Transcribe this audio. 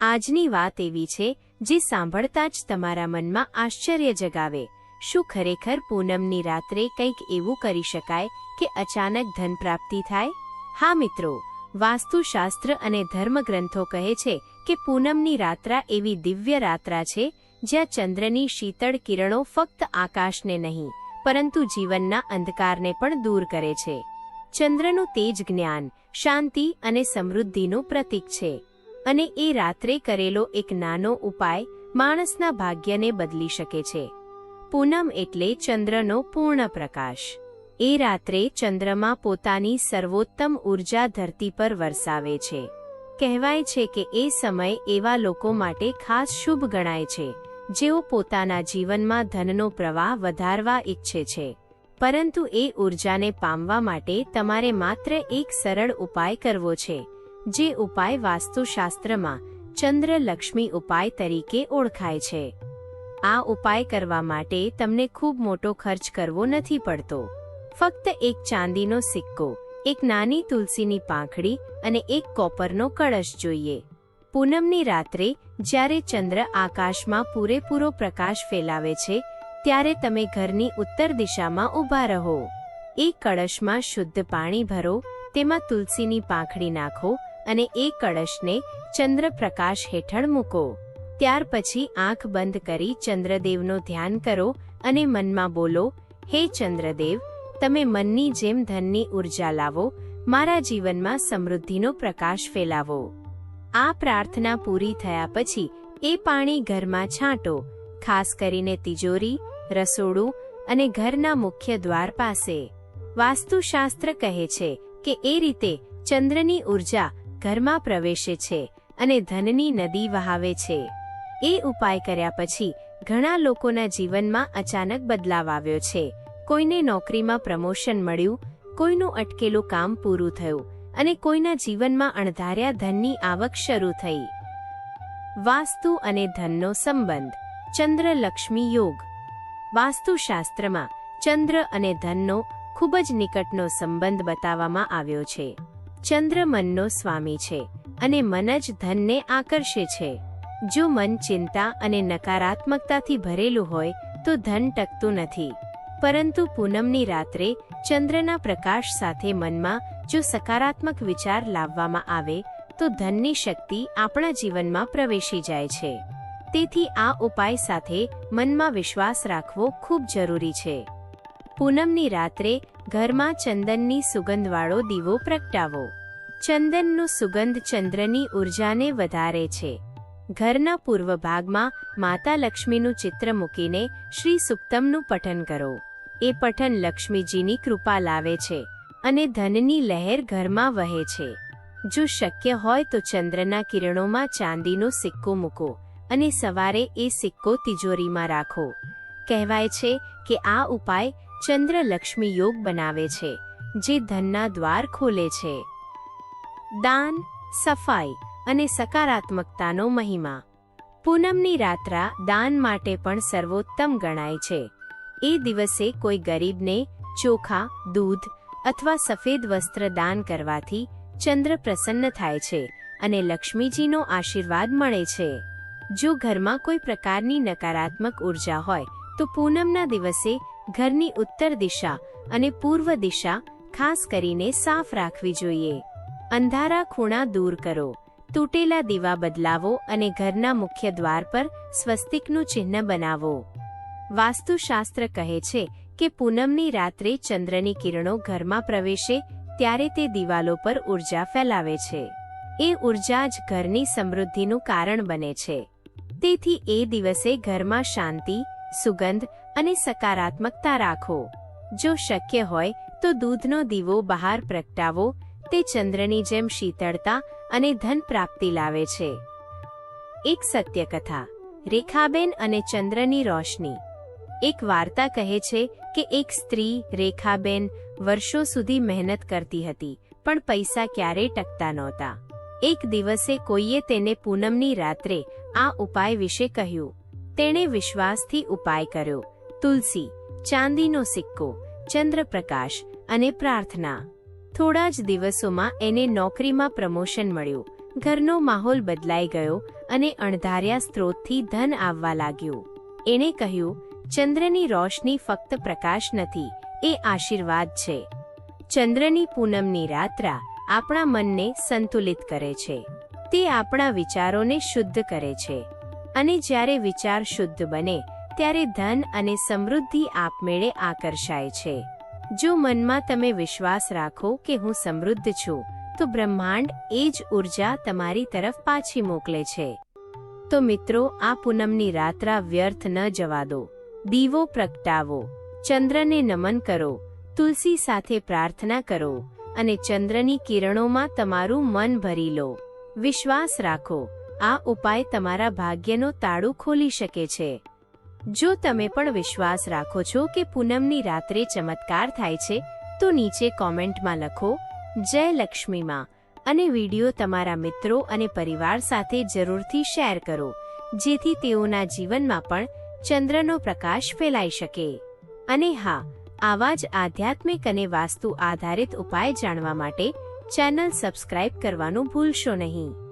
આજની વાત એવી છે, જે સાંભળતા જ તમારા મનમાં આશ્ચર્ય જગાવે. શું ખરેખર પૂનમની રાત્રે કંઈક એવું કરી શકાય કે અચાનક ધન પ્રાપ્તિ થાય? હા મિત્રો, વાસ્તુશાસ્ત્ર અને ધર્મગ્રંથો કહે છે કે પૂનમની રાત્રા એવી દિવ્ય રાત્રા છે, જ્યાં ચંદ્રની શીતળ કિરણો ફક્ત આકાશને નહીં, પરંતુ જીવનના અંધકારને પણ દૂર કરે છે. ચંદ્રનું તેજ જ્ઞાન, શાંતિ અને સમૃદ્ધિનું પ્રતીક છે. અને એ રાત્રે કરેલો એક નાનો ઉપાય માણસના ભાગ્યને બદલી શકે છે. પૂનમ એટલે ચંદ્રનો પૂર્ણ પ્રકાશ. એ રાત્રે ચંદ્રમા પોતાની સર્વોત્તમ ઊર્જા ધરતી પર વરસાવે છે. કહેવાય છે કે એ સમય એવા લોકો માટે ખાસ શુભ ગણાય છે, જેઓ પોતાના જીવનમાં ધનનો પ્રવાહ વધારવા ઈચ્છે છે. પરંતુ એ ઉર્જાને પામવા માટે તમારે માત્ર એક સરળ ઉપાય કરવો છે જે ઉપાય વાસ્તુશાસ્ત્રમાં ચંદ્ર લક્ષ્મી ઉપાય તરીકે ઓળખાય છે. આ ઉપાય કરવા માટે તમને ખૂબ મોટો ખર્ચ કરવો નથી પડતો. ફક્ત એક ચાંદીનો સિક્કો, એક નાની તુલસીની પાંખડી અને એક કોપરનો કળશ જોઈએ. પૂનમની રાત્રે, જ્યારે ચંદ્ર આકાશમાં પૂરેપૂરો પ્રકાશ ફેલાવે છે, ત્યારે તમે ઘરની ઉત્તર દિશામાં ઊભા રહો. એ કળશમાં શુદ્ધ પાણી ભરો, તેમાં તુલસીની પાંખડી નાખો અને એ કળશને ચંદ્રપ્રકાશ હેઠળ મૂકો. ત્યાર પછી આંખ બંધ કરી ચંદ્રદેવનો ધ્યાન કરો અને મનમાં બોલો, હે ચંદ્રદેવ, તમે મનની જેમ ધનની ઊર્જા લાવો, મારા જીવનમાં સમૃદ્ધિનો પ્રકાશ ફેલાવો. આ પ્રાર્થના પૂરી થયા પછી એ પાણી ઘરમાં છાંટો, ખાસ કરીને તિજોરી, રસોડું અને ઘરના મુખ્ય દ્વાર પાસે. વાસ્તુશાસ્ત્ર કહે છે કે એ રીતે ચંદ્રની ઊર્જા ઘરમાં પ્રવેશે છે અને ધનની નદી વહાવે છે. એ ઉપાય કર્યા પછી ઘણા લોકોના જીવનમાં અચાનક બદલાવ આવ્યો છે. કોઈને નોકરીમાં પ્રમોશન મળ્યું, કોઈનું અટકેલું કામ પૂરું થયું અને કોઈના જીવનમાં અણધાર્યા ધનની આવક શરૂ થઈ. વાસ્તુ અને ધનનો સંબંધ. ચંદ્ર લક્ષ્મી યોગ. વાસ્તુશાસ્ત્રમાં ચંદ્ર અને ધનનો ખૂબ જ નિકટનો સંબંધ બતાવવામાં આવ્યો છે. ચંદ્ર મનનો સ્વામી છે અને મન જ ધનને આકર્ષે છે. જો મન ચિંતા અને નકારાત્મકતાથી ભરેલું હોય, તો ધન ટકતું નથી. પરંતુ પૂનમની રાત્રે ચંદ્રના પ્રકાશ સાથે મનમાં જો સકારાત્મક વિચાર લાવવામાં આવે, તો ધનની શક્તિ આપણા જીવનમાં પ્રવેશી જાય છે. તેથી આ ઉપાય સાથે મનમાં વિશ્વાસ રાખવો ખૂબ જરૂરી છે. પૂનમની રાત્રે ઘરમાં ચંદનની સુગંધવાળો દીવો પ્રગટાવો. ચંદનનું સુગંધ ચંદ્રની ઉર્જાને વધારે છે. ઘરના પૂર્વ ભાગમાં માતા લક્ષ્મીનું ચિત્ર મૂકીને શ્રી સુક્તમનું પઠન કરો. એ પઠન લક્ષ્મીજીની કૃપા લાવે છે અને ધનની લહેર ઘરમાં વહે છે. જો શક્ય હોય તો ચંદ્રના કિરણોમાં ચાંદીનો સિક્કો મૂકો અને સવારે એ સિક્કો તિજોરીમાં રાખો. કહેવાય છે કે આ ઉપાય ચંદ્ર લક્ષ્મી યોગ બનાવે છે, જે ધનના દ્વાર ખોલે છે. દાન, સફાઈ અને સકારાત્મકતાનો મહિમા. પૂનમની રાત્રા દાન માટે પણ સર્વોત્તમ ગણાય છે. એ દિવસે કોઈ ગરીબને ચોખા, દૂધ અથવા સફેદ વસ્ત્ર દાન કરવાથી ચંદ્ર પ્રસન્ન થાય છે અને લક્ષ્મીજીનો આશીર્વાદ મળે છે. જો ઘરમાં કોઈ પ્રકારની નકારાત્મક ઊર્જા હોય, તો પૂનમના દિવસે ઘરની ઉત્તર દિશા અને પૂર્વ દિશા ખાસ કરીને સાફ રાખવી જોઈએ. અંધારા ખૂણા દૂર કરો. તૂટેલા દીવા બદલાવો અને ઘરના મુખ્ય દ્વાર પર સ્વસ્તિકનું ચિહ્ન બનાવો. વાસ્તુશાસ્ત્ર કહે છે કે પૂનમની રાત્રે ચંદ્રની કિરણો ઘરમાં પ્રવેશે ત્યારે તે દિવાલો પર ઊર્જા ફેલાવે છે. એ ઊર્જા જ ઘરની સમૃદ્ધિનું કારણ બને છે. તેથી એ દિવસે ઘરમાં શાંતિ સુગંધ અને સકારાત્મકતા રાખો. જો શક્ય હોય, તો દૂધનો દીવો બહાર પ્રગટાવો. તે ચંદ્રની જેમ શીતળતા અને ધન પ્રાપ્તિ લાવે છે. એક સત્ય કથા રેખાબેન અને ચંદ્રની રોશની. એક વાર્તા કહે છે કે એક સ્ત્રી રેખાબેન વર્ષો સુધી મહેનત કરતી હતી, પણ પૈસા ક્યારેય ટકતા નહોતા. એક દિવસે કોઈએ તેને પૂનમની રાત્રે આ ઉપાય વિશે કહ્યું. તેણે વિશ્વાસથી ઉપાય કર્યો. તુલસી, ચાંદીનો સિક્કો, ચંદ્રપ્રકાશ અને પ્રાર્થના. થોડા જ દિવસોમાં એને નોકરીમાં પ્રમોશન મળ્યું. ઘરનો માહોલ બદલાઈ ગયો અને અણધાર્યા સ્ત્રોતથી ધન આવવા લાગ્યું. એણે કહ્યું, ચંદ્રની રોશની ફક્ત પ્રકાશ નથી, એ આશીર્વાદ છે. ચંદ્રની પૂનમની રાત્રા આપણા મનને સંતુલિત કરે છે. તે આપણા વિચારોને શુદ્ધ કરે છે. અને જ્યારે વિચાર શુદ્ધ બને, ત્યારે ધન અને સમૃદ્ધિ આપમેળે આકર્ષાય છે. જો મનમાં તમે વિશ્વાસ રાખો કે હું સમૃદ્ધ છું, તો બ્રહ્માંડ એ જ ઊર્જા તમારી તરફ પાછી મોકલે છે. તો મિત્રો, આ પૂનમની રાત્રા વ્યર્થ ન જવા દો. દીવો પ્રગટાવો. ચંદ્રને નમન કરો. તુલસી સાથે પ્રાર્થના કરો અને ચંદ્રની કિરણોમાં તમારું મન ભરી લો. વિશ્વાસ રાખો. આ ઉપાય તમારા ભાગ્યનો તાળું ખોલી શકે છે. જો તમે પણ વિશ્વાસ રાખો છો કે પૂનમની રાત્રે ચમત્કાર થાય છે, તો નીચે કોમેન્ટમાં લખો, જય લક્ષ્મીમાં અને વીડિયો તમારા મિત્રો અને પરિવાર સાથે જરૂરથી શેર કરો, જેથી તેઓના જીવનમાં પણ ચંદ્રનો પ્રકાશ ફેલાઈ શકે. અને હા, આવા જ આધ્યાત્મિક અને વાસ્તુ આધારિત ઉપાય જાણવા માટે ચેનલ સબસ્ક્રાઇબ કરવાનું ભૂલશો નહીં.